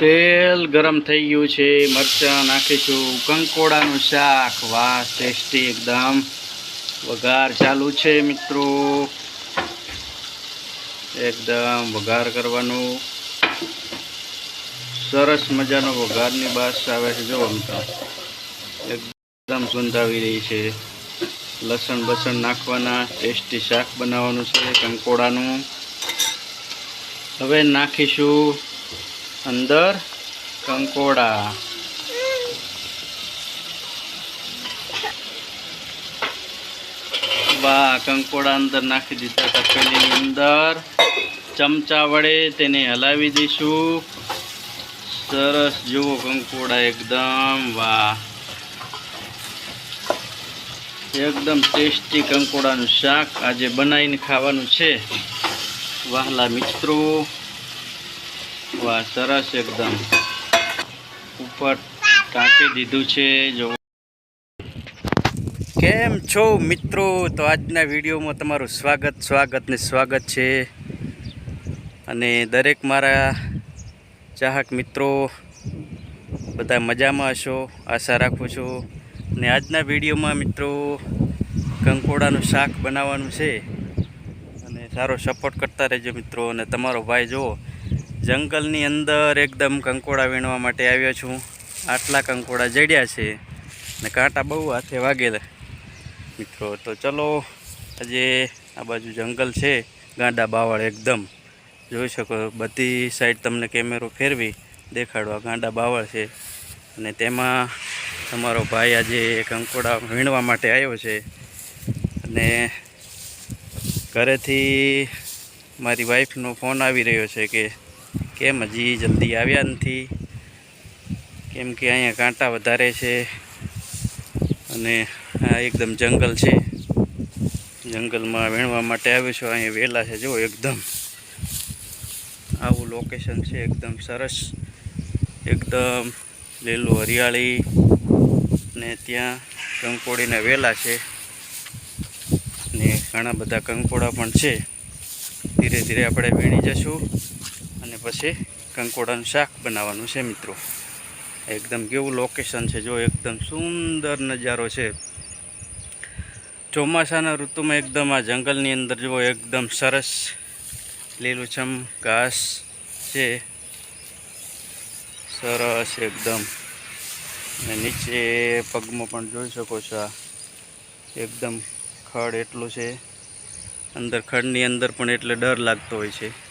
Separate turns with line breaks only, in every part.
તેલ ગરમ થઈ ગયું છે, મરચાં નાખીશું, કંકોડાનું શાક. વાહ, ટેસ્ટી એકદમ. વઘાર ચાલુ છે, મિત્રો. એકદમ વઘાર કરવાનું. સરસ મજાનો વઘારની બાસ આવે છે, જો એકદમ સુંધાવી રહી છે. લસણ બસણ નાખવાના, ટેસ્ટી શાક બનાવવાનું છે, કંકોડાનું. હવે નાખીશું અંદર કંકોડા. વાહ, કંકોડા અંદર નાખી દીધા તપેલીની અંદર ચમચા વડે તેને હલાવી દઈશું. સરસ જુઓ કંકોડા એકદમ, વાહ. એકદમ ટેસ્ટી કંકોડાનું શાક આજે બનાવીને ખાવાનું છે. વહાલા મિત્રો. વાહ, સરસ એકદમ. ઉપર ટાંકી દીધું છે, જો. કેમ છો મિત્રો? તો આજના વિડીયોમાં તમારું સ્વાગત સ્વાગત ને સ્વાગત છે. અને દરેક મારા ચાહક મિત્રો, બધા મજામાં હશો? આશા રાખું છું. ને આજના વિડીયોમાં મિત્રો, કંકોડાનું શાક બનાવવાનું છે. અને સારો સપોર્ટ કરતા રહેજો મિત્રો. અને તમારો ભાઈ જુઓ જંગલની અંદર એકદમ કંકોડા વીણવા માટે આવ્યો છું. આટલા કંકોડા જડ્યા છે ને કાંટા બહુ હાથે વાગેલા મિત્રો, તો ચલો, આજે આ બાજુ જંગલ છે, ગાંડા બાવળ એકદમ. જોઈ શકો, બધી સાઈડ તમને કેમેરો ફેરવી દેખાડવા ગાંડા બાવળ છે. અને તેમાં તમારો ભાઈ આજે કંકોડા વીણવા માટે આવ્યો છે. અને ઘરેથી મારી વાઈફનો ફોન આવી રહ્યો છે કે કેમ હજી જલ્દી આવ્યા નથી? કેમ કે અહીંયા કાંટા વધારે છે અને આ એકદમ જંગલ છે. જંગલમાં વીણવા માટે આવ્યો છું. અહીંયા વેલા છે. જુઓ એકદમ આવું લોકેશન છે. એકદમ સરસ. એકદમ લીલું હરિયાળી ને ત્યાં કંકોડીના વેલા છે. ને ઘણા બધા કંકોડા પણ છે. ધીરે ધીરે આપણે વીણી જશું. અને પછી કંકોડાનું શાક બનાવવાનું છે મિત્રો. એકદમ કેવું લોકેશન છે જો, એકદમ સુંદર નજારો છે. ચોમાસાના ઋતુમાં એકદમ આ જંગલની અંદર જુઓ એકદમ સરસ લીલુંછમ ઘાસ છે. સરસ એકદમ. અને નીચે પગમાં પણ જોઈ શકો છો આ. એકદમ ખડ એટલું છે. અંદર ખડની અંદર પણ એટલે ડર લાગતો હોય છે.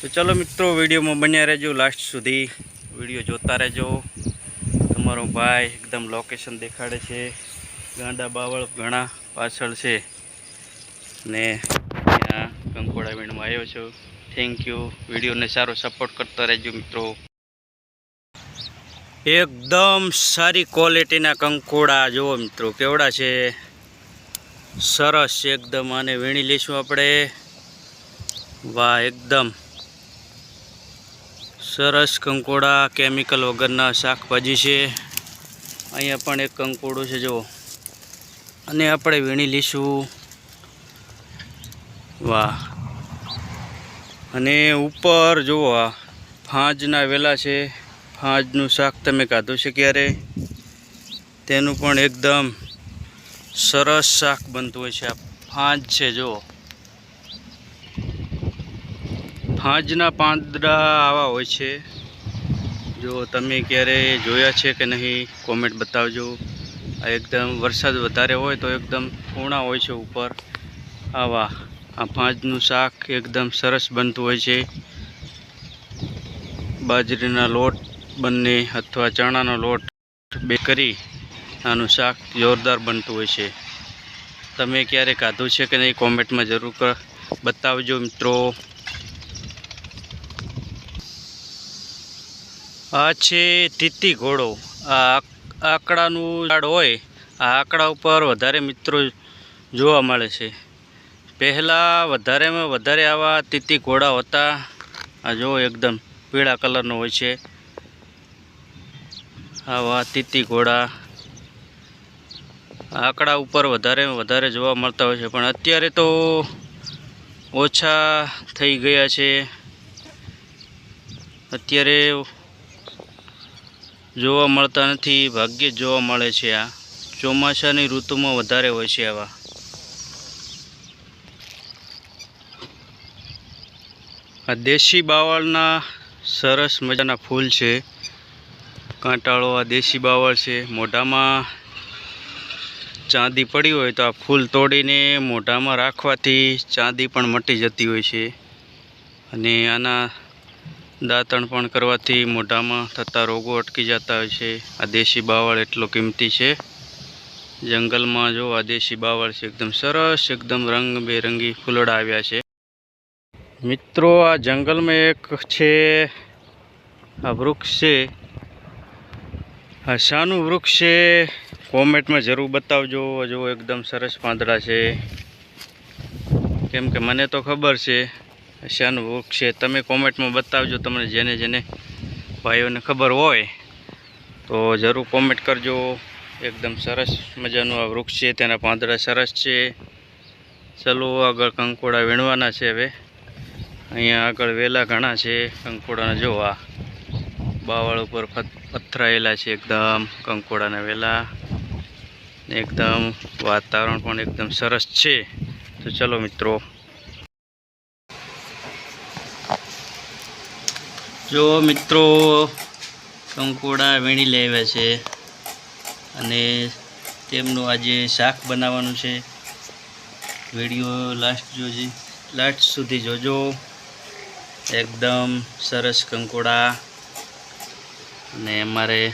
તો ચલો મિત્રો, વિડીયોમાં બન્યા રહેજો લાસ્ટ સુધી. વીડિયો જોતા રહેજો. તમારો ભાઈ એકદમ લોકેશન દેખાડે છે. ગાંડા બાવળ ઘણા પાછળ છે. ને ત્યાં કંકોડા વીણમાં આવ્યો છું. થેન્ક યુ વિડીયોને સારો સપોર્ટ કરતા રહેજો મિત્રો. એકદમ સારી ક્વોલિટીના કંકોડા જુઓ મિત્રો, કેવડા છે? સરસ એકદમ. આને વીણી લઈશું આપણે. વાહ, એકદમ. સરસ કંકોડા કેમિકલ વગરના શાકભાજી છે. અહીંયા પણ એક કંકોડું છે, જુઓ. અને આપણે વીણી લઈશું. વાહ. અને ઉપર, જુઓ આ, ફાંજના વેલા છે. ફાંજનું શાક તમે ખાધું છે ક્યારે? તેનું પણ એકદમ સરસ શાક બનતું હોય છે આ ફાંજ છે, જુઓ. ફાંજના પાંદડા આવા હોય છે. જો તમે ક્યારે જોયા છે કે નહીં કોમેન્ટ બતાવજો. આ એકદમ વરસાદ વધારે હોય તો એકદમ પૂર્ણા હોય છે ઉપર. આવા, આ ભાંજનું શાક એકદમ સરસ બનતું હોય છે. બાજરીના લોટ બંને અથવા ચણાનો લોટ બે કરી આનું શાક જોરદાર બનતું હોય છે. તમે ક્યારે ખાધું છે કે નહીં કોમેન્ટમાં જરૂર બતાવજો મિત્રો. આ છે તીતી ઘોડો. આ આંકડાનું ઝાડ હોય, આ આંકડા ઉપર વધારે મિત્રો જોવા મળે છે. પહેલાં વધારેમાં વધારે આવા તીતી ઘોડા હતા. આ જો એકદમ પીળા કલરનો હોય છે. આવા તીતી ઘોડા આંકડા ઉપર વધારે વધારે જોવા મળતા હોય છે. પણ અત્યારે તો ઓછા થઈ ગયા છે. અત્યારે જોવા મળતા નથી, ભાગ્યે જ જોવા મળે છે આ. ચોમાસાની ઋતુમાં વધારે હોય છે આવા. આ દેશી બાવળના સરસ મજાના ફૂલ છે. કાંટાળો આ દેશી બાવળ છે. મોઢામાં ચાંદી પડી હોય તો આ ફૂલ તોડીને મોઢામાં રાખવાથી ચાંદી પણ મટી જતી હોય છે. અને આના દાંતણ પણ કરવાથી મોઢામાં થતા રોગો અટકી જતા હોય છે. આ દેશી બાવળ એટલો કિંમતી છે. જંગલમાં જો આ દેશી બાવળ છે, એકદમ સરસ, એકદમ રંગબેરંગી ફૂલડા આવ્યા છે. મિત્રો, આ જંગલમાં એક છે, આ વૃક્ષ છે. આ શાનું વૃક્ષ છે. કોમેન્ટમાં જરૂર બતાવજો જો એકદમ સરસ પાંદડા છે. કેમ કે મને તો ખબર છે. શાનું વૃક્ષ છે. તમે કોમેન્ટમાં બતાવજો તમને જેને જેને ભાઈઓને ખબર હોય તો જરૂર કોમેન્ટ કરજો. એકદમ સરસ મજાનું આ વૃક્ષ છે, તેના પાંદડા સરસ છે. ચલો આગળ કંકોડા વીણવાના છે હવે. અહીંયા આગળ વેલા ઘણા છે કંકોડાના. જો આ બાવળ ઉપર પથ- પથરાયેલા છે એકદમ કંકોડાના વેલા. એકદમ વાતાવરણ પણ એકદમ સરસ છે. તો ચલો મિત્રો જો મિત્રો, કંકોડા વીણી લેવા છે અને તેમનું આજે શાક બનાવવાનું છે. વીડિયો લાસ્ટ જોજે લાસ્ટ સુધી જોજો. એકદમ સરસ કંકોડા. અને અમારે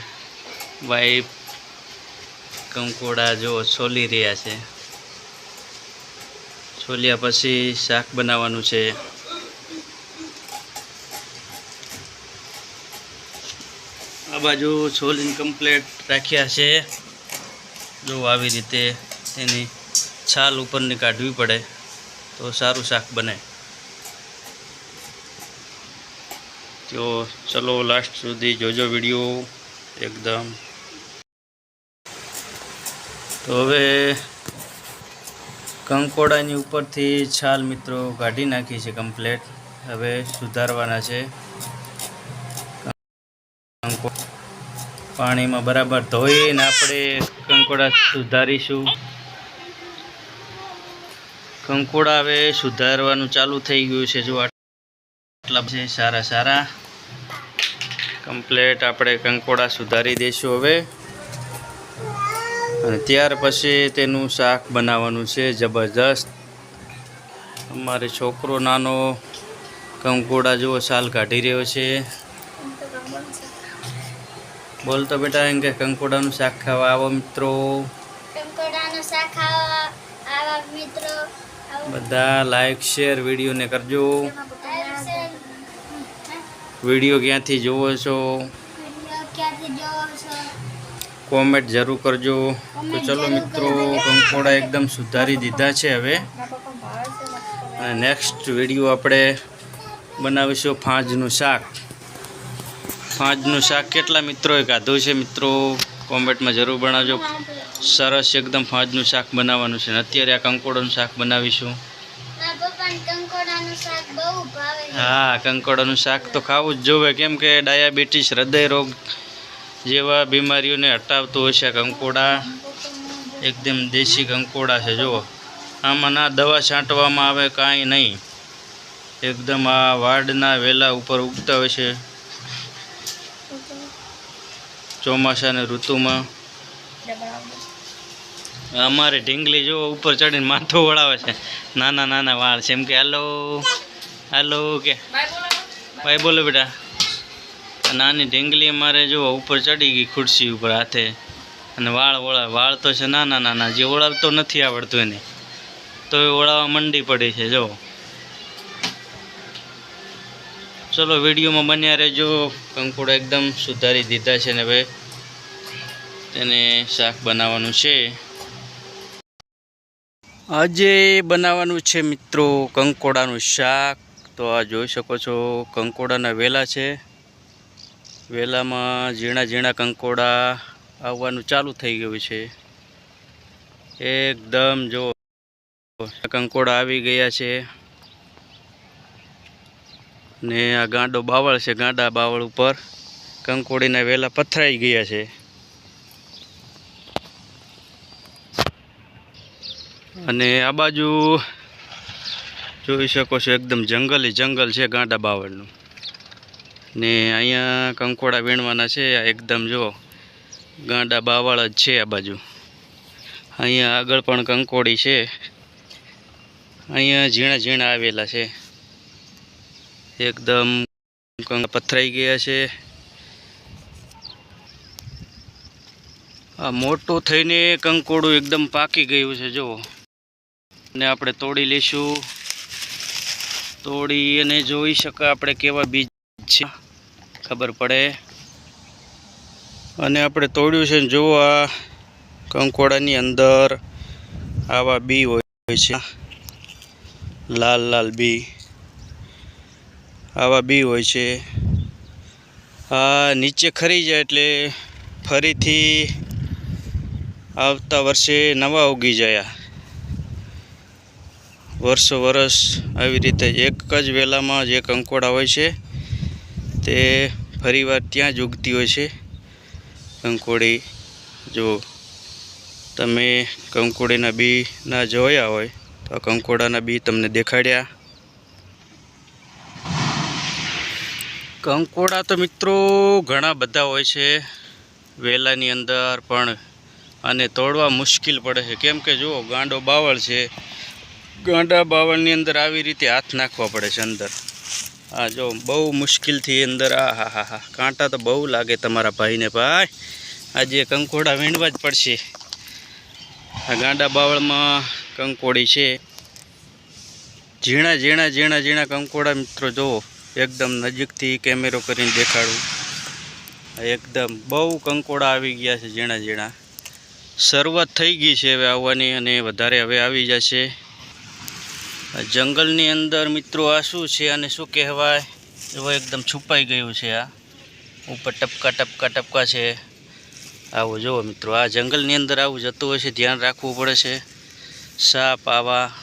વાઈફ કંકોડા જો છોલી રહ્યા છે. છોલ્યા પછી શાક બનાવવાનું છે. બાજુ છોલ કમ્પ્લેટ રાખ્યા છે. જો આવી રીતે એની છાલ ઉપરની કાઢવી પડે તો સારું શાક બને. તો ચલો લાસ્ટ સુધી જોજો વીડિયો એકદમ. તો હવે કંકોડાની ઉપરથી છાલ મિત્રો કાઢી નાખી છે કમ્પ્લેટ હવે સુધારવાના છે. પાણીમાં બરાબર ધોઈને આપણે કંકોડા સુધારીશું. કંકોડા હવે સુધારવાનું ચાલુ થઈ ગયું છે. જો આટલા છે, સારા સારા. કમ્પ્લેટ આપણે કંકોડા સુધારી દઈશું હવે. અને ત્યાર પછી તેનું શાક બનાવવાનું છે, જબરજસ્ત. અમારે છોકરો નાનો કંકોડા જેવો શાલ કાઢી રહ્યો છે. બોલતો બેટા એમ કે કંકોડાનું શાક ખાવા આવો મિત્રો.
કંકોડાનું શાક ખાવા આવા મિત્રો.
બધા લાઈક શેર વિડીયોને કરજો.
વીડિયો
ક્યાંથી જોવો છો?
ક્યાંથી જોવો છો?
કોમેન્ટ જરૂર કરજો. તો ચલો મિત્રો કંકોડા એકદમ સુધારી દીધા છે હવે. અને નેક્સ્ટ વીડિયો આપણે બનાવીશું ફાંજનું શાક. ફાંજનું શાક કેટલા મિત્રોએ ખાધું છે? મિત્રો કોમેન્ટમાં જરૂર બનાવજો સરસ એકદમ ફાંજનું શાક બનાવવાનું છે. અને અત્યારે આ કંકોડાનું શાક બનાવીશું. હા કંકોડાનું શાક તો ખાવું જ જોવે. કેમ કે ડાયાબિટીસ હૃદય રોગ જેવા બીમારીઓને હટાવતું હોય છે આ કંકોડા. એકદમ દેશી કંકોડા છે. જુઓ આમાં ના દવા છાંટવામાં આવે કાંઈ નહીં. એકદમ આ વાડના વેલા ઉપર ઉગતા હોય છે. ચોમાસાની ઋતુમાં. અમારે ઢીંગલી જો ઉપર ચડીને માથું વળાવે છે. નાના નાના વાળ છે. એમ કે હાલો હાલો કે. ભાઈ બોલો. બેટા. નાની ઢીંગલી અમારે જો ઉપર ચડી ગઈ ખુરશી ઉપર હાથે. અને વાળ ઓળા વાળ તો છે નાના નાના જે ઓળાવતો નથી આવડતું એને. તો એ ઓળાવવા મંડી પડી છે જો. ચલો, વિડીયોમાં બન્યા રહેજો. કંકોડા એકદમ સુધારી દીધા છે ને હવે તેને શાક બનાવવાનું છે. આજે બનાવવાનું છે મિત્રો કંકોડાનું શાક. તો આ જોઈ શકો છો, કંકોડાના વેલા છે. વેલામાં ઝીણા ઝીણા કંકોડા આવવાનું ચાલુ થઈ ગયું છે. એકદમ જો કંકોડા આવી ગયા છે. ને આ ગાંડો બાવળ છે, ગાંડા બાવળ ઉપર. કંકોડીના વેલા પથરાઈ ગયા છે. અને આ બાજુ જોઈ શકો છો, એકદમ જંગલી જંગલ છે ગાંડા બાવળનું. ને અહીંયા કંકોડા વીણવાના છે એકદમ જો ગાંડા બાવળ જ છે આ બાજુ. અહીંયા આગળ પણ કંકોડી છે. અહીંયા ઝીણા ઝીણા આવેલા છે. એકદમ પથરાઈ ગયા છે. આ મોટું થઈને કંકોડું એકદમ પાકી ગયું છે, જુઓ. ને આપણે તોડી લઈશું. તોડી અને જોઈ શકાય આપણે કેવા બીજ છે, ખબર પડે. અને આપણે તોડ્યું છે જુઓ આ કંકોડાની અંદર આવા બી હોય છે. લાલ લાલ બી. આવા બી હોય છે. આ નીચે ખરી જાય એટલે ફરીથી આવતા વર્ષે નવા ઉગી ગયા વર્ષો વર્ષ આવી રીતે એક જ વેલામાં જે કંકોડા હોય છે. તે ફરીવાર ત્યાં જ ઉગતી હોય છે. કંકોડી જો તમે કંકોડીના બી ના જોયા હોય, તો કંકોડાના બી તમને દેખાડ્યા. કંકોડા તો મિત્રો ઘણા બધા હોય છે વેલાની અંદર પણ અને તોડવા મુશ્કેલ પડે છે. કેમ કે જુઓ, ગાંડો બાવળ છે. ગાંડા બાવળની અંદર આવી રીતે હાથ નાખવા પડે છે અંદર. હા જો, બહુ મુશ્કેલથી અંદર, આ હા હા હા, કાંટા તો બહુ લાગે તમારા ભાઈને ભાઈ. આજે કંકોડા વીણવા જ પડશે. આ ગાંડા બાવળમાં કંકોડી છે. ઝીણા ઝીણા ઝીણા ઝીણા કંકોડા મિત્રો જુઓ. એકદમ નજીકથી કેમેરો કરીને દેખાડું. એકદમ બહુ કંકોડા આવી ગયા છે ઝીણા ઝીણા. શરૂઆત થઈ ગઈ છે હવે આવવાની અને વધારે હવે આવી જશે. જંગલની અંદર મિત્રો આ શું છે અને શું કહેવાય? એવો એકદમ છુપાઈ ગયું છે આ. ઉપર ટપકા ટપકા ટપકા છે. આવું જુઓ મિત્રો, આ જંગલની અંદર આવું જતું હોય છે, ધ્યાન રાખવું પડે છે. સાપ, આવા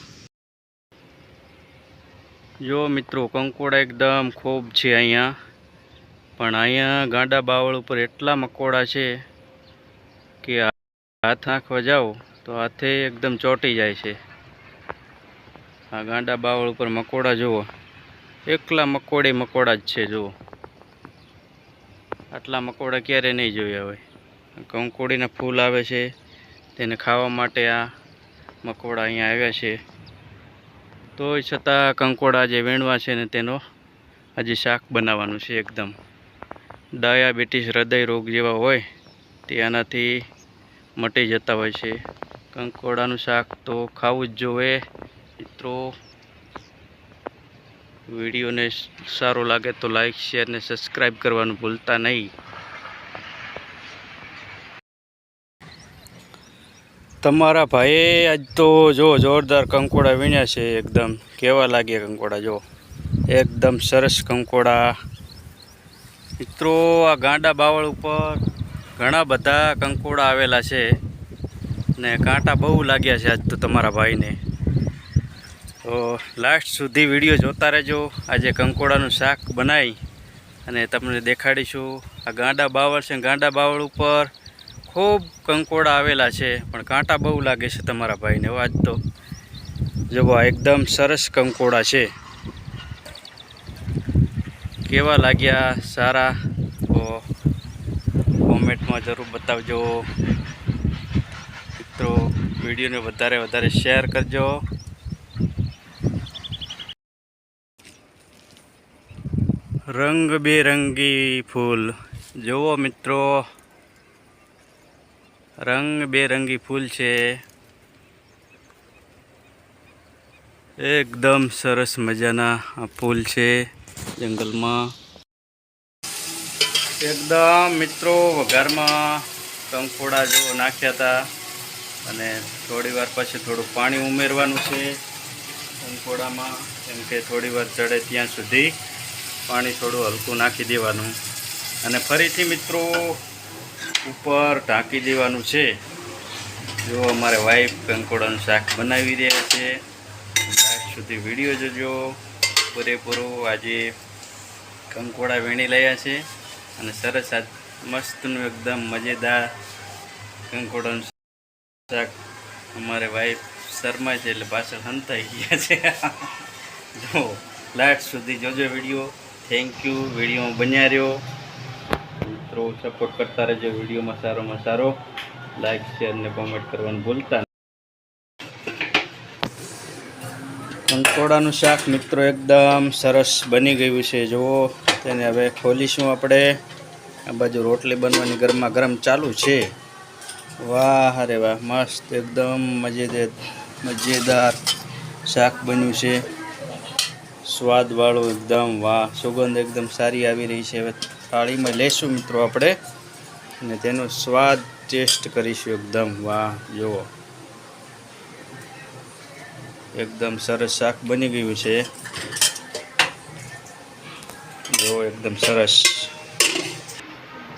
જો મિત્રો, કંકોડા એકદમ ખૂબ છે અહીંયા. પણ અહીંયા ગાંડા બાવળ ઉપર એટલા મકોડા છે કે હાથ આંખવા જાઓ તો હાથે એકદમ ચોંટી જાય છે. આ ગાંડા બાવળ ઉપર મકોડા જુઓ. એકલા મકોડે મકોડા જ છે, જુઓ. આટલા મકોડા ક્યારે નહીં જોયા હોય. કંકોડીના ફૂલ આવે છે, તેને ખાવા માટે આ મકોડા અહીંયા આવ્યા છે. તોય છતાં કંકોડા જે વીણવા છે ને તેનો હજી શાક બનાવવાનું છે એકદમ. ડાયાબિટીસ હૃદય રોગ જેવા હોય તે આનાથી મટી જતા હોય છે. કંકોડાનું શાક તો ખાવું જ જોઈએ મિત્રો, વિડીયોને સારો લાગે તો લાઈક શેર ને સબસ્ક્રાઈબ કરવાનું ભૂલતા નહીં. તમારા ભાઈએ આજ તો જો જોરદાર કંકોડા વીણ્યા છે, એકદમ કેવા લાગ્યા કંકોડા, જો. એકદમ સરસ કંકોડા. મિત્રો, આ ગાંડા બાવળ ઉપર ઘણા બધા કંકોડા આવેલા છે ને કાંટા બહુ લાગ્યા છે આજ તો તમારા ભાઈને. તો લાસ્ટ સુધી વીડિયો જોતા રહેજો. આજે કંકોડાનું શાક બનાવી અને તમને દેખાડીશું. આ ગાંડા બાવળ છે ગાંડા બાવળ ઉપર ખૂબ કંકોડા આવેલા છે, પણ કાંટા બહુ લાગે છે તમારા ભાઈને આજ તો. જો એકદમ સરસ કંકોડા છે. કેવા લાગ્યા સારા? તો કોમેન્ટમાં જરૂર બતાવજો. મિત્રો, વિડીયોને વધારે વધારે શેર કરજો. રંગબેરંગી ફૂલ. જુઓ મિત્રો રંગબેરંગી ફૂલ છે. એકદમ સરસ મજાના ફૂલ છે જંગલમાં. એકદમ મિત્રો વઘારમાં કંકોડા જેવો નાખ્યા હતા અને થોડી વાર પછી થોડું પાણી ઉમેરવાનું છે કંકોડામાં, કેમ કે થોડી વાર ચડે ત્યાં સુધી પાણી થોડું હલકું નાખી દેવાનું. અને ફરીથી મિત્રો ઉપર ઢાંકી દેવાનું છે. જો અમારે વાઈફ કંકોડાનું શાક બનાવી રહ્યા છે. લાસ્ટ સુધી વીડિયો જોજો. પૂરેપૂરો આજે કંકોડા વીણી લયા છે. અને સરસ આ મસ્તનું એકદમ મજેદાર કંકોડાનું શાક અમારે વાઈફ શર્મા છે એટલે પાછળ હંતાઈ ગયા છે. જો, લાસ્ટ સુધી જોજો વીડિયો. થેન્ક યુ વીડિયો બન્યા રહ્યો. મિત્રો સપોર્ટ કરતા રહેજો, વિડીયોમાં સારોમાં સારો. લાઈક શેર ને કોમેન્ટ કરવાનું ભૂલતા. કંકોડાનું શાક મિત્રો એકદમ સરસ બની ગયું છે. જુઓ, તેને હવે ખોલીશું આપણે. આ બાજુ રોટલી બનવાની ગરમા ગરમ ચાલુ છે. વાહ, અરે વાહ, મસ્ત, એકદમ મજેદાર મજેદાર શાક બન્યું છે. સ્વાદવાળું એકદમ, વાહ, સુગંધ એકદમ સારી આવી રહી છે. હવે થાળીમાં લેશું મિત્રો આપણે. અને તેનો સ્વાદ ટેસ્ટ કરીશું એકદમ. વાહ જુઓ. એકદમ સરસ શાક બની ગયું છે. જો એકદમ સરસ.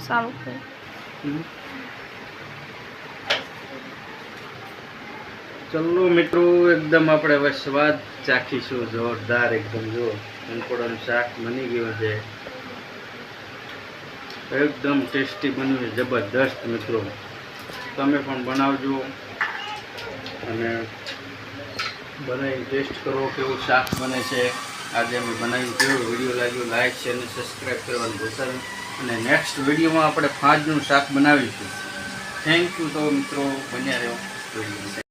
સારું
ચલો મિત્રો એકદમ આપણે હવે સ્વાદ ચાખીશું. જોરદાર એકદમ જુઓ. કંકોડાનું શાક બની ગયું છે. એકદમ ટેસ્ટી બનવી જબરદસ્ત મિત્રો. તમે પણ બનાવજો અને બનાવી ટેસ્ટ કરો કેવું શાક બને છે. આજે અમે બનાવ્યું કેવું વીડિયો લાગ્યો લાઈક છે અને સબસ્ક્રાઈબ કરવાનું ભૂલતા અને નેક્સ્ટ વિડીયોમાં આપણે ફાજનું શાક બનાવીશું. થેન્ક યુ તો મિત્રો, બન્યા રહ્યો વીડિયો